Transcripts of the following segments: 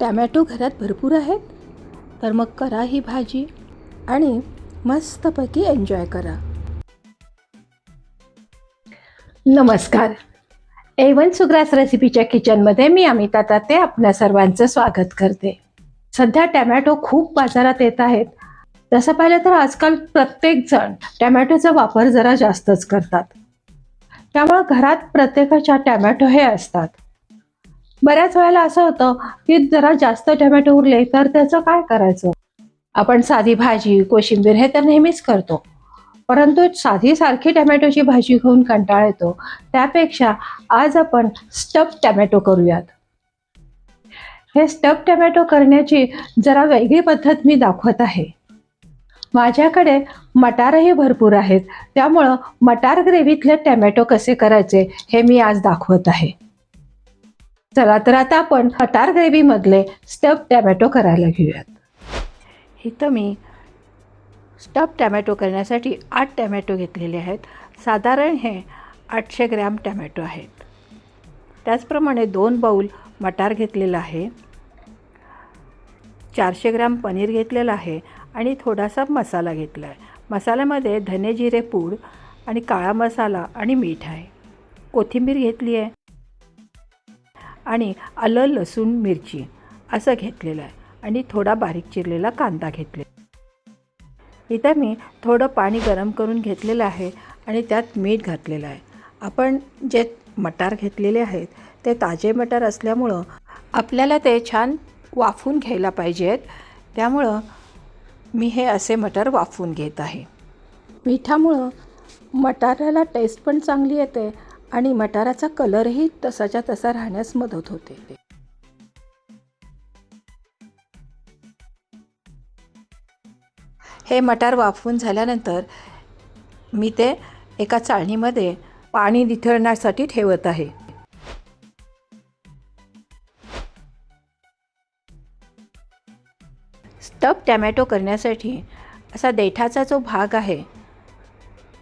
Tomato घरात भरपूर आहेत. तर मग करा ही भाजी आणि मस्तपैकी एन्जॉय करा. नमस्कार. एवन सुग्रास रेसिपीच्या किचनमध्ये मी अमिता ताते आपल्या सर्वांचं स्वागत करते. सध्या टॅमॅटो खूप बाजारात येत आहेत. तसं पाहिलं तर आजकाल प्रत्येकजण टॅमॅटोचा वापर जरा जास्तच करतात. त्यामुळे घरात प्रत्येकाच्या टॅमॅटो हे असतात. बऱ्याच वेळेला असं होतं की जरा जास्त टोमॅटो उरले तर त्याचं काय करायचं? आपण साधी भाजी कोशिंबीर हे तर नेहमीच करतो. परंतु साधी सारखी टोमॅटोची भाजी घेऊन कंटाळ येतो. त्यापेक्षा आज आपण स्टफ टॅमॅटो करूयात. हे स्टफ टॅमॅटो करण्याची जरा वेगळी पद्धत मी दाखवत आहे. माझ्याकडे मटारही भरपूर आहेत. त्यामुळं मटार ग्रेव्हीतले टॅमॅटो कसे करायचे हे मी आज दाखवत आहे. चला तर आता आपण हटार ग्रेव्हीमधले स्टफ टॅमॅटो करायला घेऊयात. इथं मी स्टफ टॅमॅटो करण्यासाठी आठ टॅमॅटो घेतलेले आहेत. साधारण हे आठशे ग्रॅम टॅमॅटो आहेत. त्याचप्रमाणे दोन बाऊल मटार घेतलेला आहे. चारशे ग्रॅम पनीर घेतलेलं आहे आणि थोडासा मसाला घेतला आहे मसाल्यामध्ये धने जिरे पूड आणि काळा मसाला आणि मीठ आहे. कोथिंबीर घेतली आहे आणि आलं लसूण मिरची असं घेतलेलं आहे. आणि थोडा बारीक चिरलेला कांदा घेतले इथं मी थोडं पाणी गरम करून घेतलेलं आहे आणि त्यात मीठ घातलेलं आहे. आपण जे मटार घेतलेले आहेत ते ताजे मटार असल्यामुळं आपल्याला ते छान वाफून घ्यायला पाहिजेत. त्यामुळं मी हे असे मटार वाफवून घेत आहे. मिठामुळं मटाराला टेस्ट पण चांगली येते आणि मटाराचा कलरही तसाच्या तसा राहण्यास मदत होते. हे मटार वाफवून झाल्यानंतर मी ते एका चाळणीमध्ये पाणी निथळण्यासाठी ठेवत आहे. स्टफ टॅमॅटो करण्यासाठी असा देठाचा जो भाग आहे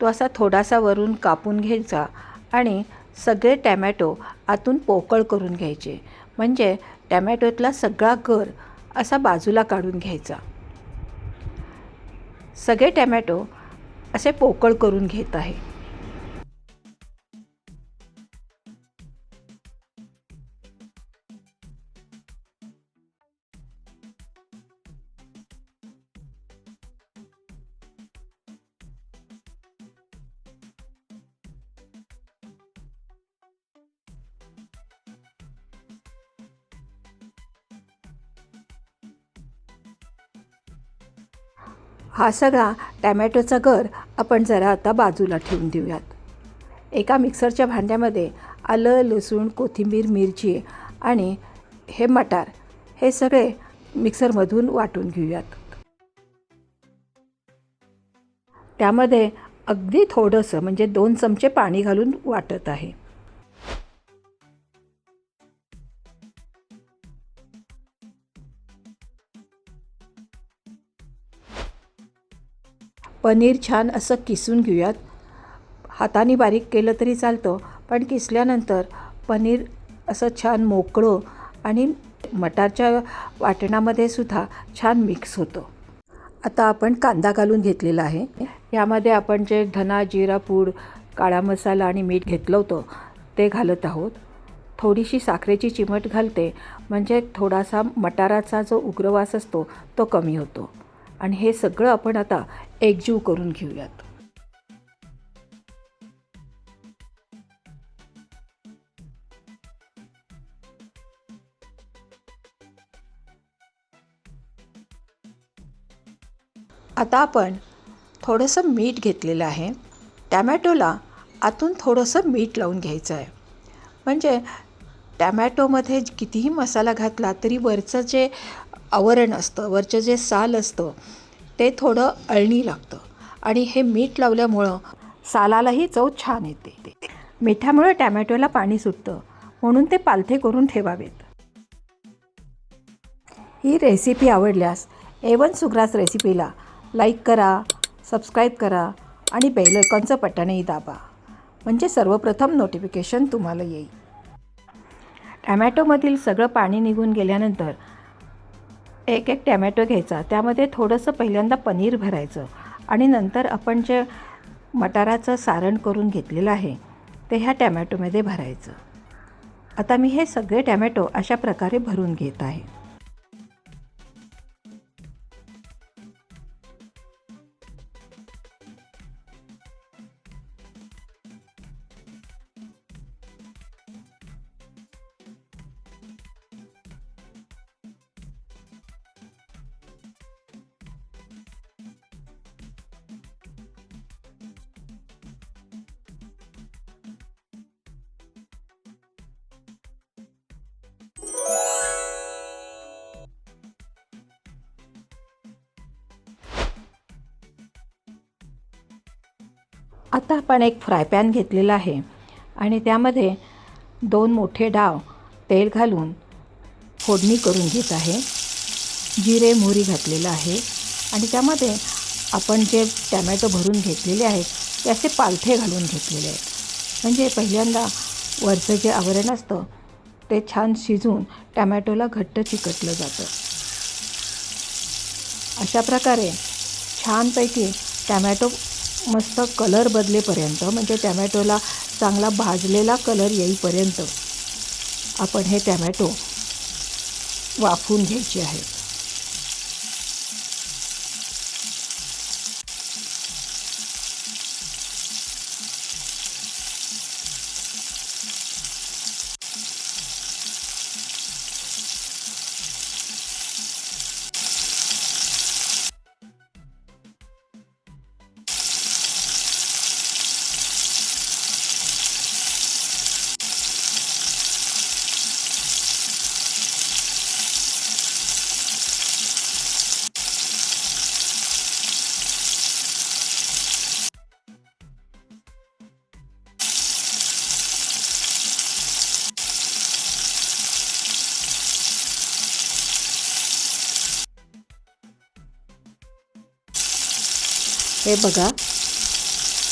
तो असा थोडासा वरून कापून घ्यायचा आणि सगळे टॅमॅटो आतून पोकळ करून घ्यायचे. म्हणजे टॅमॅटोतला सगळा गर असा बाजूला काढून घ्यायचा. सगळे टॅमॅटो असे पोकळ करून घेत आहे. हा सगळा टॅमॅटोचा गर आपण जरा आता बाजूला ठेवून देऊयात. एका मिक्सरच्या भांड्यामध्ये आलं लसूण कोथिंबीर मिरची आणि हे मटार हे सगळे मिक्सरमधून वाटून घेऊयात. त्यामध्ये अगदी थोडंसं म्हणजे दोन चमचे पाणी घालून वाटत आहे. पनीर छान असं किसून घेऊयात. हाताने बारीक केलं तरी चालतं पण किसल्यानंतर पनीर असं छान मोकळं आणि मटारच्या वाटणामध्ये सुद्धा छान मिक्स होतं. आता आपण कांदा घालून घेतलेला आहे. यामध्ये आपण जे धना जिरा पूड काळा मसाला आणि मीठ घेतलं होतं ते घालत आहोत. थोडीशी साखरेची चिमट घालते म्हणजे थोडासा मटाराचा जो उग्रवास असतो तो कमी होतो. आणि हे सगळं आपण आता एकजीव करून घेऊयात. आता आपण थोडंसं मीठ घेतलेलं आहे. टॅमॅटोला आतून थोडंसं मीठ लावून घ्यायचं आहे. म्हणजे टॅमॅटोमध्ये कितीही मसाला घातला तरी वरचं जे आवरण असतं वरचं जे साल असतं ते थोडं अळणी लागतं. आणि हे मीठ लावल्यामुळं सालालाही चव छान येते. मिठामुळे टॅमॅटोला पाणी सुटतं. म्हणून ते पालथे करून ठेवावेत. ही रेसिपी आवडल्यास एवन सुग्रास रेसिपीला लाईक करा सबस्क्राईब करा आणि बेलकॉनचं बटणही दाबा. म्हणजे सर्वप्रथम नोटिफिकेशन तुम्हाला येईल. टॅमॅटोमधील सगळं पाणी निघून गेल्यानंतर एक एक टॅमॅटो घ्यायचा. त्यामध्ये थोडंसं पहिल्यांदा पनीर भरायचं आणि नंतर आपण जे मटाराचं सारण करून घेतलेलं आहे ते ह्या टॅमॅटोमध्ये भरायचं. आता मी हे सगळे टॅमॅटो अशा प्रकारे भरून घेत आहे. आता आपण एक फ्राय पॅन घेतलेला आहे. आणि त्यामध्ये दोन मोठे डाव तेल घालून फोडणी करून घेत आहे. जिरे मोहरी घातलेलं आहे. आणि त्यामध्ये आपण जे टॅमॅटो भरून घेतलेले आहेत ते असे पालथे घालून घेतलेले आहेत. म्हणजे पहिल्यांदा वरचं जे आवरण असतं ते छान शिजून टॅमॅटोला घट्ट चिकटलं जातं. अशा प्रकारे छानपैकी टॅमॅटो मस्त कलर बदलेपर्यंत म्हणजे टॅमॅटोला चांगला भाजलेला कलर येईपर्यंत आपण हे टॅमॅटो वाफून घ्यायचे आहेत. हे बघा.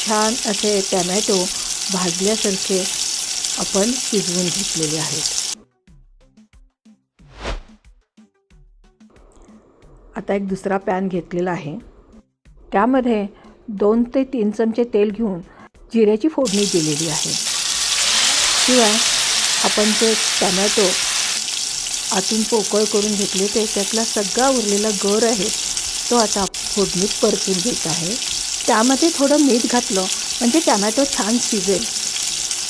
छान असे टॅमॅटो भाजल्यासारखे आपण शिजवून घेतलेले आहेत. आता एक दुसरा पॅन घेतलेला आहे. त्यामध्ये दोन ते तीन चमचे तेल घेऊन जिऱ्याची फोडणी दिलेली आहे. शिवाय आपण जे टमॅटो आतून पोकळ करून घेतले ते त्यातला सगळा उरलेला गर आहे तो आता फोडणीत परतून घेत आहे. त्यामध्ये थोडं मीठ घातलं म्हणजे टॅमॅटो छान शिजेल.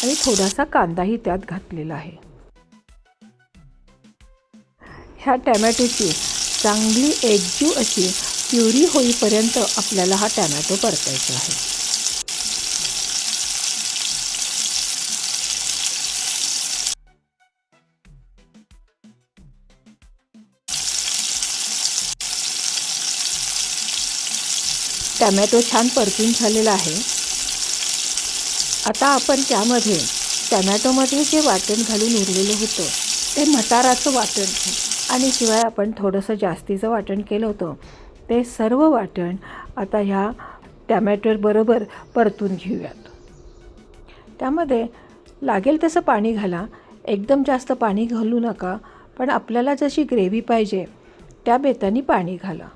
आणि थोडासा कांदाही त्यात घातलेला आहे. ह्या टॅमॅटोची चांगली एकजीव अशी प्युरी होईपर्यंत आपल्याला हा टॅमॅटो परतायचा आहे. टॅमॅटो छान परतून झालेला आहे. आता आपण त्यामध्ये टॅमॅटोमध्ये जे वाटण घालून उरलेलं होतं ते मटाराचं वाटण आणि शिवाय आपण थोडंसं जास्तीचं वाटण केलं होतं ते सर्व वाटण आता ह्या टॅमॅटोबरोबर परतून घेऊयात. त्यामध्ये लागेल तसं पाणी घाला. एकदम जास्त पाणी घालू नका पण आपल्याला जशी ग्रेव्ही पाहिजे त्या बेतानी पाणी घाला.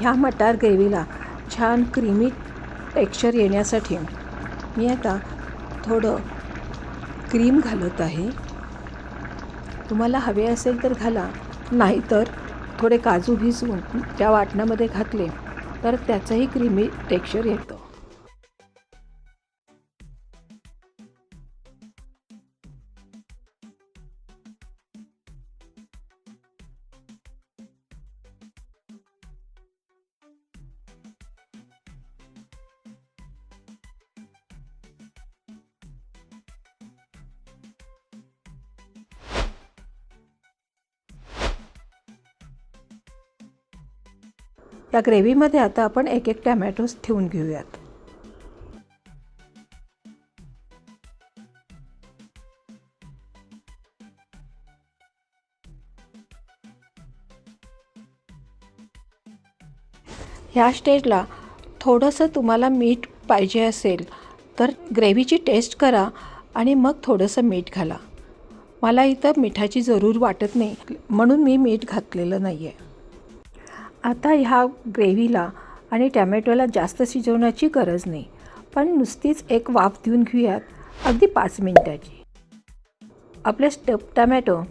ह्या मटार ग्रेव्हीला छान क्रीमी टेक्स्चर येण्यासाठी मी आता थोडं क्रीम घालत आहे. तुम्हाला हवे असेल तर घाला नाहीतर थोडे काजू भिजवून त्या वाटणामध्ये घातले तर त्याचंही क्रीमी टेक्स्चर येतं. या ग्रेव्हीमध्ये आता आपण एक एक टॅमॅटोज ठेवून घेऊयात. ह्या स्टेजला थोडंसं तुम्हाला मीठ पाहिजे असेल तर ग्रेव्हीची टेस्ट करा आणि मग थोडंसं मीठ घाला. मला इथं मिठाची जरूर वाटत नाही म्हणून मी मीठ घातलेलं नाही आहे आता ह्या ग्रेव्हीला आणि टॅमॅटोला जास्त शिजवण्याची गरज नाही. पण नुसतीच एक वाफ देऊन घेऊयात अगदी पाच मिनटाची. आपले स्टप टॅमॅटो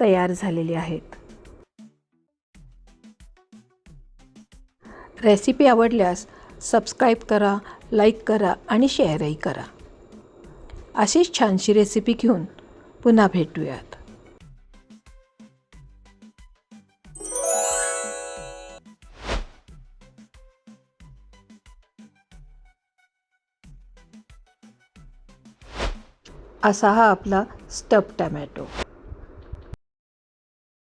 तयार झालेले आहेत. रेसिपी आवडल्यास सबस्क्राईब करा लाईक करा आणि शेअरही करा. अशीच छानशी रेसिपी घेऊन पुन्हा भेटूयात. असा हा आपला स्टब टॅमॅटो.